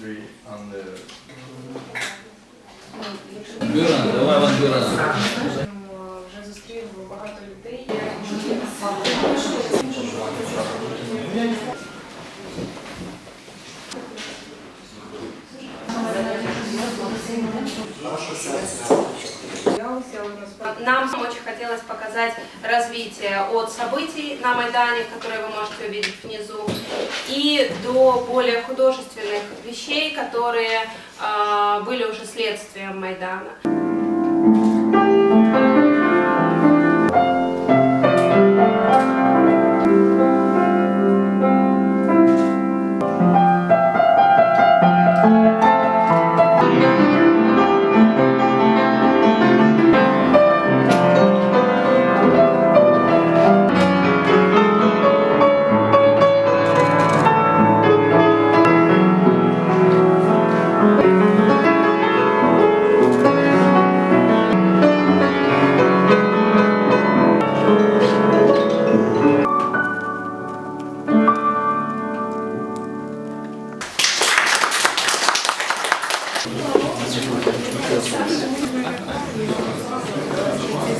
entry on the Бюран, давай вам Бюран. Нам очень хотелось показать развитие от событий на Майдане, которые вы можете увидеть внизу, и до более художественных вещей, которые а, были уже следствием Майдана.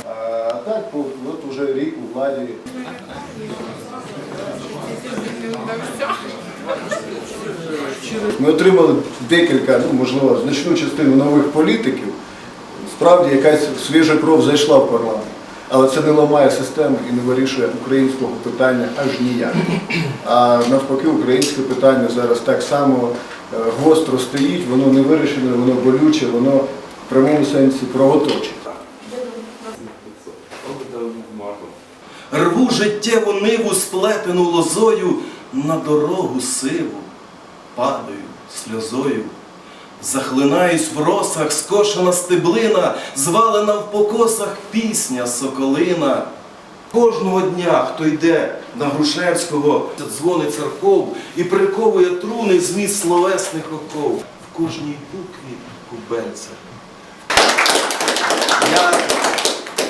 А так, от, уже рік у владі. Ми отримали декілька, ну можливо, значну частину нових політиків. Справді якась свіжа кров зайшла в парламент. Але це не ламає систему і не вирішує українського питання аж ніяк. А навпаки, українське питання зараз так само е, гостро стоїть, воно не вирішене, воно болюче, воно прямому сенсі кровоточить. Рву життєву ниву сплетену лозою на дорогу сиву, падаю сльозою. Захлинаюсь в росах, скошена стеблина, звалена в покосах пісня соколина. Кожного дня, хто йде на Грушевського, дзвонить церков і приковує труни з міст словесних оков. В кожній букві кубельця.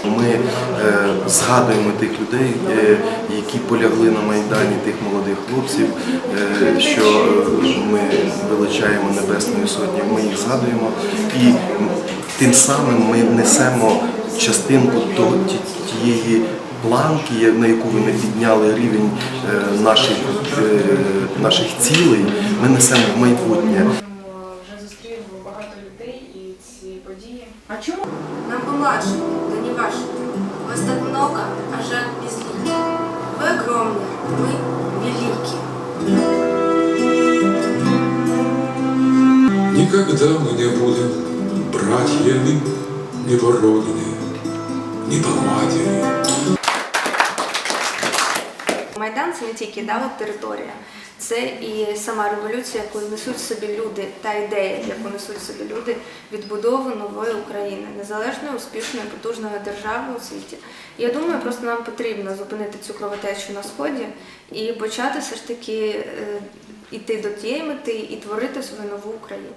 Ми е, згадуємо тих людей, е, які полягли на Майдані, тих молодих хлопців, е, що е, ми величаємо Небесною Сотнею, ми їх згадуємо і тим самим ми несемо частинку ті- тієї планки, на яку ви не підняли рівень е, наших, е, наших цілей, ми несемо в майбутнє. ці події. Нам помладше, да не ваши. Вас так много, а жаль безликий. Вы огромны, мы велики. Никогда мы не будем братьями ни по родине, ни по матери. Майдан це не тільки да, от територія, це і сама революція, яку несуть собі люди, та ідея, яку несуть собі люди, відбудови нової України, незалежної, успішної, потужної держави у світі. Я думаю, просто нам потрібно зупинити цю кровотечу на сході і почати все ж таки йти іти до тієї мети і творити свою нову Україну.